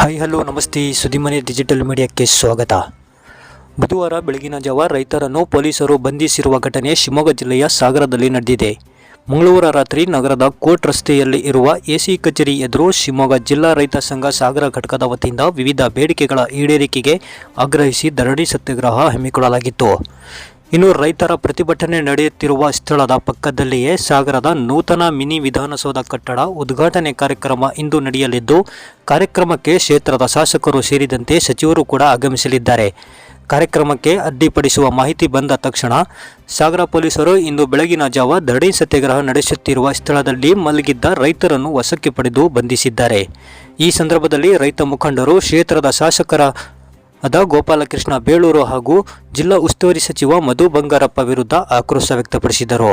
Hi hello ನಮಸ್ತೆ. ಸುದಿಮನೆ digital ಮೀಡಿಯಾಕ್ಕೆ ಸ್ವಾಗತ. ಬುಧವಾರ ಬೆಳಗಿನ ಜಾವ ರೈತರನ್ನು ಪೊಲೀಸರು ಬಂಧಿಸಿರುವ ಘಟನೆ ಶಿವಮೊಗ್ಗ ಜಿಲ್ಲೆಯ ಸಾಗರದಲ್ಲಿ ನಡೆದಿದೆ. ಮಂಗಳವಾರ ರಾತ್ರಿ ನಗರದ ಕೋರ್ಟ್ ರಸ್ತೆಯಲ್ಲಿ ಇರುವ ಎಸಿ ಕಚೇರಿ ಎದುರು ಶಿವಮೊಗ್ಗ ಜಿಲ್ಲಾ ರೈತ ಸಂಘ ಸಾಗರ ಘಟಕದ ವತಿಯಿಂದ ವಿವಿಧ ಬೇಡಿಕೆಗಳ ಈಡೇರಿಕೆಗೆ ಆಗ್ರಹಿಸಿ ಧರಣಿ ಸತ್ಯಾಗ್ರಹ ಹಮ್ಮಿಕೊಳ್ಳಲಾಗಿತ್ತು. ಇನ್ನು ರೈತರ ಪ್ರತಿಭಟನೆ ನಡೆಯುತ್ತಿರುವ ಸ್ಥಳದ ಪಕ್ಕದಲ್ಲಿಯೇ ಸಾಗರದ ನೂತನ ಮಿನಿ ವಿಧಾನಸೌಧ ಕಟ್ಟಡ ಉದ್ಘಾಟನೆ ಕಾರ್ಯಕ್ರಮ ಇಂದು ನಡೆಯಲಿದ್ದು, ಕಾರ್ಯಕ್ರಮಕ್ಕೆ ಕ್ಷೇತ್ರದ ಶಾಸಕರು ಸೇರಿದಂತೆ ಸಚಿವರು ಕೂಡ ಆಗಮಿಸಲಿದ್ದಾರೆ. ಕಾರ್ಯಕ್ರಮಕ್ಕೆ ಅಡ್ಡಿಪಡಿಸುವ ಮಾಹಿತಿ ಬಂದ ತಕ್ಷಣ ಸಾಗರ ಪೊಲೀಸರು ಇಂದು ಬೆಳಗಿನ ಜಾವ ಧರಣಿ ಸತ್ಯಾಗ್ರಹ ನಡೆಸುತ್ತಿರುವ ಸ್ಥಳದಲ್ಲಿ ಮಲಗಿದ್ದ ರೈತರನ್ನು ವಶಕ್ಕೆ ಪಡೆದು ಬಂಧಿಸಿದ್ದಾರೆ. ಈ ಸಂದರ್ಭದಲ್ಲಿ ರೈತ ಮುಖಂಡರು ಕ್ಷೇತ್ರದ ಶಾಸಕರ ಅದ ಗೋಪಾಲಕೃಷ್ಣ ಬೇಳೂರು ಹಾಗೂ ಜಿಲ್ಲಾ ಉಸ್ತುವಾರಿ ಸಚಿವ ಮಧು ಬಂಗಾರಪ್ಪ ವಿರುದ್ಧ ಆಕ್ರೋಶ ವ್ಯಕ್ತಪಡಿಸಿದರು.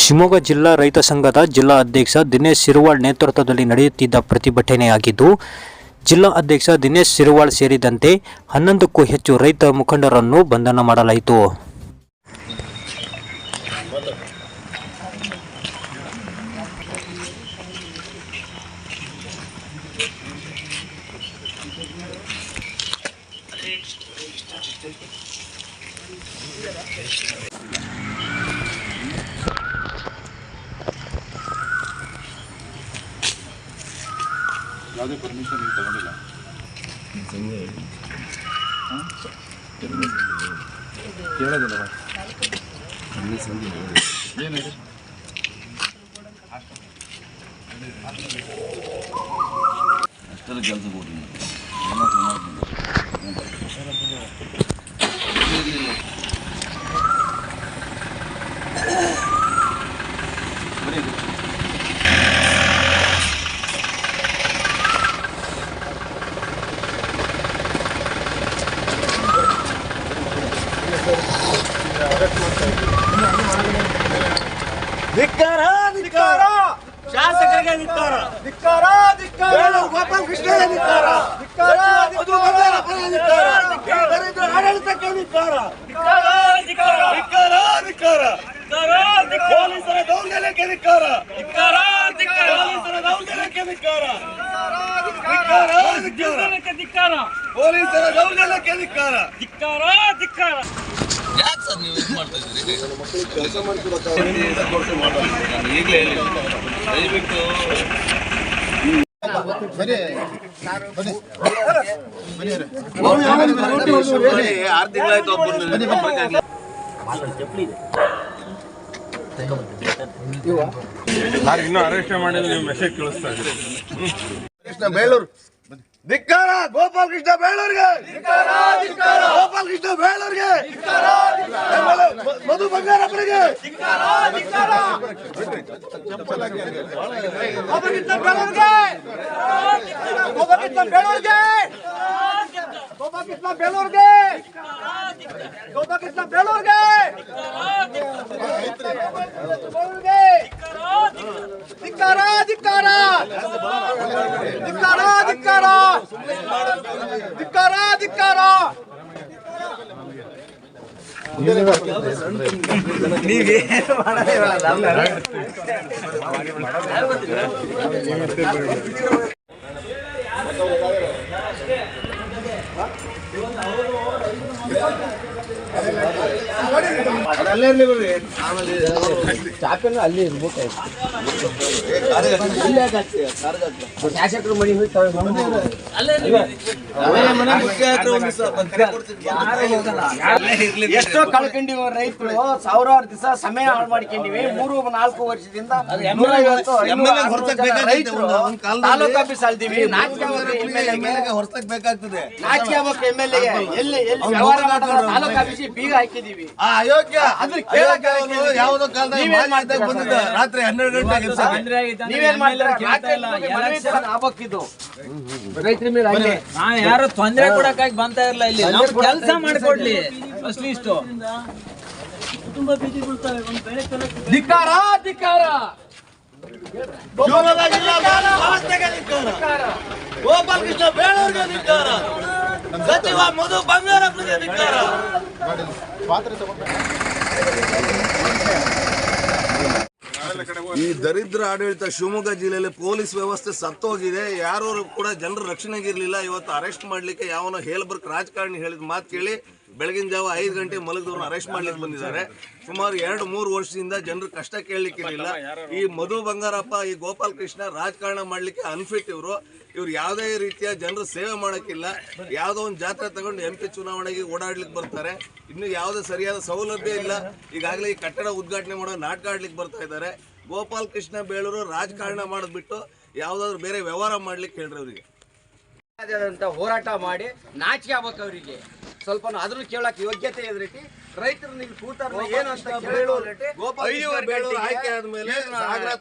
ಶಿವಮೊಗ್ಗ ಜಿಲ್ಲಾ ರೈತ ಸಂಘದ ಜಿಲ್ಲಾ ಅಧ್ಯಕ್ಷ ದಿನೇಶ್ ಸಿರುವಾಳ್ ನೇತೃತ್ವದಲ್ಲಿ ನಡೆಯುತ್ತಿದ್ದ ಪ್ರತಿಭಟನೆಯಾಗಿದ್ದು, ಜಿಲ್ಲಾ ಅಧ್ಯಕ್ಷ ದಿನೇಶ್ ಸಿರುವಾಳ್ ಸೇರಿದಂತೆ ಹನ್ನೊಂದಕ್ಕೂ ಹೆಚ್ಚು ರೈತ ಮುಖಂಡರನ್ನು ಬಂಧನ ಮಾಡಲಾಯಿತು. ಯಾವುದೇ ಪರ್ಮಿಷನ್ ನೀವು ತಗೊಂಡಿಲ್ಲ ಕೇಳೋದಿಲ್ಲ ಏನಿದೆ ಅಷ್ಟೆಲ್ಲ ಕೆಲಸ ಕೊಡ್ರಿ ಧಿಕ್ಕಾರ ಧಿಕ್ಕಾರ ಶಾಸಕರಿಗೆ ಧಿಕ್ಕಾರ ಧಿಕ್ಕಾರ ಧಿಕ್ಕಾರ ಗೋಪಾಲ ಕೃಷ್ಣಗೆ ಧಿಕ್ಕಾರ ಧಿಕ್ಕಾರ ಮಧು ಬಂಗಾರಪ್ಪಗೆ ಧಿಕ್ಕಾರ ದರಿದ್ರ ಆಡಳಿತಕ್ಕೆ ಧಿಕ್ಕಾರ ಪೊಲೀಸರ ದೌರ್ಜನ್ಯಕ್ಕೆ ಧಿಕ್ಕಾರ ಪೊಲೀಸರ ದೌರ್ಜನ್ಯಕ್ಕೆ ಧಿಕ್ಕಾರ ಪೊಲೀಸರ ದೌರ್ಜನ್ಯಕ್ಕೆ ಧಿಕ್ಕಾರ ಧಿಕ್ಕಾರ ಧಿಕ್ಕಾರ ಯಾಕೆ ಸರ್ ನೀವು ಇದು ಮಾಡ್ತಾ ಇದ್ದೀರಿ? ನಾನು ಈಗಲೇ ಹೇಳಿ ದಯವಿಟ್ಟು ಆರು ಅರೆಸ್ಟ್ ಮಾಡಿದ್ರೆ ನೀವು ಮೆಸೇಜ್ ಕಳಿಸ್ತಾ ಇದ್ದೀರಿ ಕೃಷ್ಣ ಬೇಲೂರು ಧಿಕ್ಕಾರ ಗೋಪಾಲ್ ಕೃಷ್ಣ ಬೇಳೂರಿಗೆ ಗೋಪಾಲ್ ಕೃಷ್ಣ ಬೇಳೂರಿಗೆ ಮಧು ಬಂಗಾರಪ್ಪನಿಗೆ ಗೋಪಾಲಕೃಷ್ಣ ಬೇಳೂರಿಗೆ ಗೋಪಾಲಕೃಷ್ಣ ಬೇಳೂರಿಗೆ ಗೋಪಾಲಕೃಷ್ಣ ಬೇಳೂರಿಗೆ ಗೋಪಾಲಕೃಷ್ಣ ಬೇಳೂರಿಗೆ ಬೇಳೂರಿಗೆ ಧಿಕ್ಕಾರ ಧಿಕ್ಕಾರ ಧಿಕ್ಕಾರ ಧಿಕ್ಕಾರ ಧಿಕ್ಕಾರ ಧಿಕ್ಕಾರ ¡Vamos! ಎಷ್ಟೋ ಕಳ್ಕೊಂಡಿವ ರೈತರು ಸಾವಿರಾರು ದಿವಸ ಸಮಯ ಹಾಳು ಮಾಡ್ಕೊಂಡಿವಿ. ಮೂರು ನಾಲ್ಕು ವರ್ಷದಿಂದ ತಾಲೂಕು ಆಫೀಸ್ ಅಲ್ದಿವಿ. ಹೊರತಕ್ ಬೇಕಾಗ್ತದೆ ನಾಚಿಕೆ ಎಂ ಎಲ್ ಎಲ್ಲಿ ತಾಲೂಕು ಆಫೀಸಿಗೆ ಬೀಗ ಹಾಕಿದೀವಿ. ಆ ಅಯೋಗ್ಯ ಯಾವುದೋ ಮಾಡ್ತೀರಾ ಬಂದಿದ್ದ ರಾತ್ರಿ ಹನ್ನೆರಡು ಗಂಟೆ ಮೇಲೆ ಯಾರು ತೊಂದ್ರೆ ಕೊಡಕ್ಕಾಗಿ ಬಂತಾ ಇರಲ್ಲ ಇಲ್ಲಿ? ನಾವು ಕೆಲಸ ಮಾಡ್ಕೊಡ್ಲಿ ಅಷ್ಟು ಇಷ್ಟು ಧಿಕ್ಕಾರ ಧಿಕ್ಕಾರ. ಶಿವಮೊಗ್ಗ ಜಿಲ್ಲಾ ವ್ಯವಸ್ಥೆಗೆ ಧಿಕ್ಕಾರ. ಗೋಪಾಲ್ ಕೃಷ್ಣ ಬೇಳೂರಿಗೆ ಧಿಕ್ಕಾರ. ಸಚಿವ ಮಧು ಬಂಗಾರಪ್ಪನಿಗೆ ಧಿಕ್ಕಾರ. ಮಾಡಲು ಪಾತ್ರೆ ತಗೊಂಡು ಈ ದರಿದ್ರ ಆಡಳಿತ ಶಿವಮೊಗ್ಗ ಜಿಲ್ಲೆಯಲ್ಲಿ ಪೊಲೀಸ್ ವ್ಯವಸ್ಥೆ ಸತ್ತೋಗಿದೆ. ಯಾರು ಕೂಡ ಜನರ ರಕ್ಷಣೆಗೆ ಇರಲಿಲ್ಲ ಇವತ್ತು ಅರೆಸ್ಟ್ ಮಾಡ್ಲಿಕ್ಕೆ ಯಾವನೋ ಹೇಳ್ಬರ್ಕ್ ರಾಜಕಾರಣಿ ಹೇಳಿದ ಮಾತು ಕೇಳಿ ಬೆಳಗಿನ ಜಾವ ಐದು ಗಂಟೆ ಮಲಗಿದವ್ರನ್ನ ಅರೆಸ್ಟ್ ಮಾಡ್ಲಿಕ್ಕೆ ಬಂದಿದ್ದಾರೆ. ಸುಮಾರು ಎರಡು ಮೂರು ವರ್ಷದಿಂದ ಜನರು ಕಷ್ಟ ಕೇಳಲಿಕ್ಕೆ ಇರಲಿಲ್ಲ ಈ ಮಧು ಬಂಗಾರಪ್ಪ, ಈ ಗೋಪಾಲ್ ಕೃಷ್ಣ ರಾಜಕಾರಣ ಮಾಡ್ಲಿಕ್ಕೆ ಅನ್ಫಿಟ್ ಇವರು. ಇವ್ರು ಯಾವುದೇ ರೀತಿಯ ಜನರು ಸೇವೆ ಮಾಡೋಕ್ಕಿಲ್ಲ. ಯಾವುದೋ ಒಂದು ಜಾತ್ರೆ ತಗೊಂಡು ಎಂ ಪಿ ಚುನಾವಣೆಗೆ ಓಡಾಡ್ಲಿಕ್ಕೆ ಬರ್ತಾರೆ. ಇನ್ನು ಯಾವುದೇ ಸರಿಯಾದ ಸೌಲಭ್ಯ ಇಲ್ಲ. ಈಗಾಗಲೇ ಈ ಕಟ್ಟಡ ಉದ್ಘಾಟನೆ ಮಾಡೋ ನಾಟಕ ಆಡ್ಲಿಕ್ಕೆ ಬರ್ತಾ ಇದ್ದಾರೆ. ಗೋಪಾಲ್ ಕೃಷ್ಣ ಬೇಳೂರು ರಾಜಕಾರಣ ಮಾಡ್ಬಿಟ್ಟು ಯಾವ್ದಾದ್ರು ಬೇರೆ ವ್ಯವಹಾರ ಮಾಡ್ಲಿಕ್ಕೆ ಹೇಳ್ರಿ ಅವರಿಗೆ ಹೋರಾಟ ಮಾಡಿ ನಾಚಿಕೆ ಆಗ್ಬೇಕು ಅವರಿಗೆ ಸ್ವಲ್ಪ ಅದನ್ನು ಕೇಳಕ್ ಯೋಗ್ಯತೆ ಇದ್ರಿ ರೈತರು ನೀವು ಕೂತಾರ ಏನು ಅಂತ ಕೇಳೋರೈತಿ. ಗೋಪಾಲ್ ಆಯ್ಕೆ ಆದ್ಮೇಲೆ ಸಾಗರ.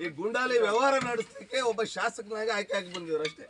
ಈ ಗುಂಡಾಲಿ ವ್ಯವಹಾರ ನಡೆಸಲಿಕ್ಕೆ ಒಬ್ಬ ಶಾಸಕನಾಗಿ ಆಯ್ಕೆ ಆಗಿ ಬಂದಿದ್ರು ಅಷ್ಟೇ